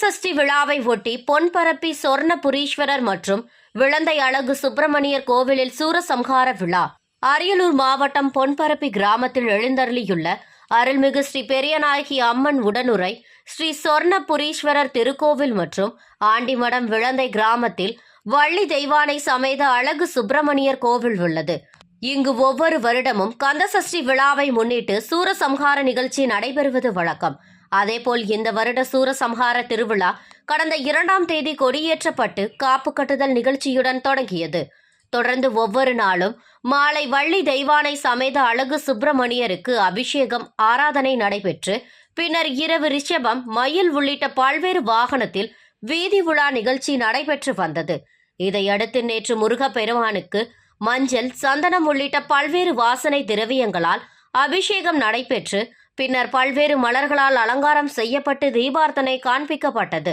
கந்தசஷ்டி விழாவை ஒட்டி பொன்பரப்பி சொர்ணபுரீஸ்வரர் மற்றும் விளந்தை அழகு சுப்பிரமணியர் கோவிலில் சூரசம்ஹார விழா. அரியலூர் மாவட்டம் பொன்பரப்பி கிராமத்தில் எழுந்தருளியுள்ள அருள்மிகு ஸ்ரீ பெரியநாயகி அம்மன் உடனுரை ஸ்ரீ சொர்ணபுரீஸ்வரர் திருக்கோவில் மற்றும் ஆண்டிமடம் விளந்தை கிராமத்தில் வள்ளி தெய்வானை சமேத அழகு சுப்பிரமணியர் கோவில் உள்ளது. இங்கு ஒவ்வொரு வருடமும் கந்தசஷ்டி விழாவை முன்னிட்டு சூரசம்ஹார நிகழ்ச்சி நடைபெறுவது வழக்கம். அதேபோல் இந்த வருட சூரசம்ஹார திருவிழா கடந்த இரண்டாம் தேதி கொடியேற்றப்பட்டு காப்பு கட்டுதல் நிகழ்ச்சியுடன் தொடங்கியது. தொடர்ந்து ஒவ்வொரு நாளும் மாலை வள்ளி தெய்வானை சமேத அழகு சுப்பிரமணியருக்கு அபிஷேகம் ஆராதனை நடைபெற்று பின்னர் இரவு ரிஷபம் மயில் உள்ளிட்ட பல்வேறு வாகனத்தில் வீதி உலா நிகழ்ச்சி நடைபெற்று வந்தது. இதையடுத்து நேற்று முருகப்பெருமானுக்கு மஞ்சள் சந்தனம் உள்ளிட்ட பல்வேறு வாசனை திரவியங்களால் அபிஷேகம் நடைபெற்று பின்னர் பல்வேறு மலர்களால் அலங்காரம் செய்யப்பட்டு தீபார்த்தனை காண்பிக்கப்பட்டது.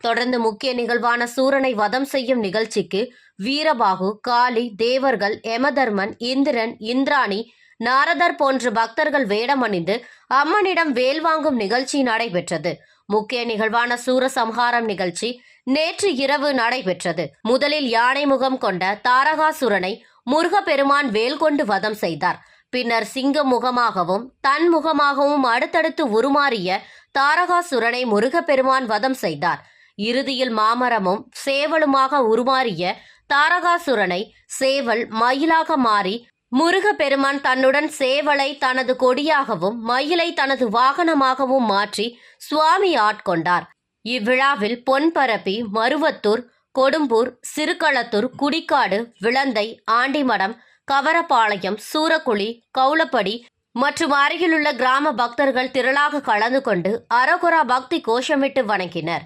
தொடர்ந்து முக்கிய நிகழ்வான சூரனை வதம் செய்யும் நிகழ்ச்சிக்கு வீரபாகு காளி தேவர்கள் யமதர்மன் இந்திரன் இந்திராணி நாரதர் போன்ற பக்தர்கள் வேடமணிந்து அம்மனிடம் வேல் வாங்கும் நிகழ்ச்சி நடைபெற்றது. முக்கிய நிகழ்வான சூரசம்ஹாரம் நிகழ்ச்சி நேற்று இரவு நடைபெற்றது. முதலில் யானை முகம் கொண்ட தாரகாசுரனை முருகப்பெருமான் வேல் கொண்டு வதம் செய்தார். பின்னர் சிங்க முகமாகவும் தன் முகமாகவும் அடுத்தடுத்து உருமாறிய தாரகாசுரனை முருகப்பெருமான் வதம் செய்தார். இறுதியில் மாமரமும் சேவலுமாக உருமாறிய தாரகாசுரனை சேவல் மயிலாக மாறி முருகப்பெருமான் தன்னுடன் சேவலை தனது கொடியாகவும் மயிலை தனது வாகனமாகவும் மாற்றி சுவாமி ஆட்கொண்டார் இவ்விழாவில் பொன்பரப்பி மருவத்தூர் கொடும்பூர் சிறுகளத்தூர் குடிக்காடு விளந்தை ஆண்டிமடம் கவரப்பாளையம் சூரக்குழி கவுளப்படி மற்றும் அருகிலுள்ள கிராம பக்தர்கள் திரளாக கலந்து கொண்டு அரகுரா பக்தி கோஷமிட்டு வணங்கினர்.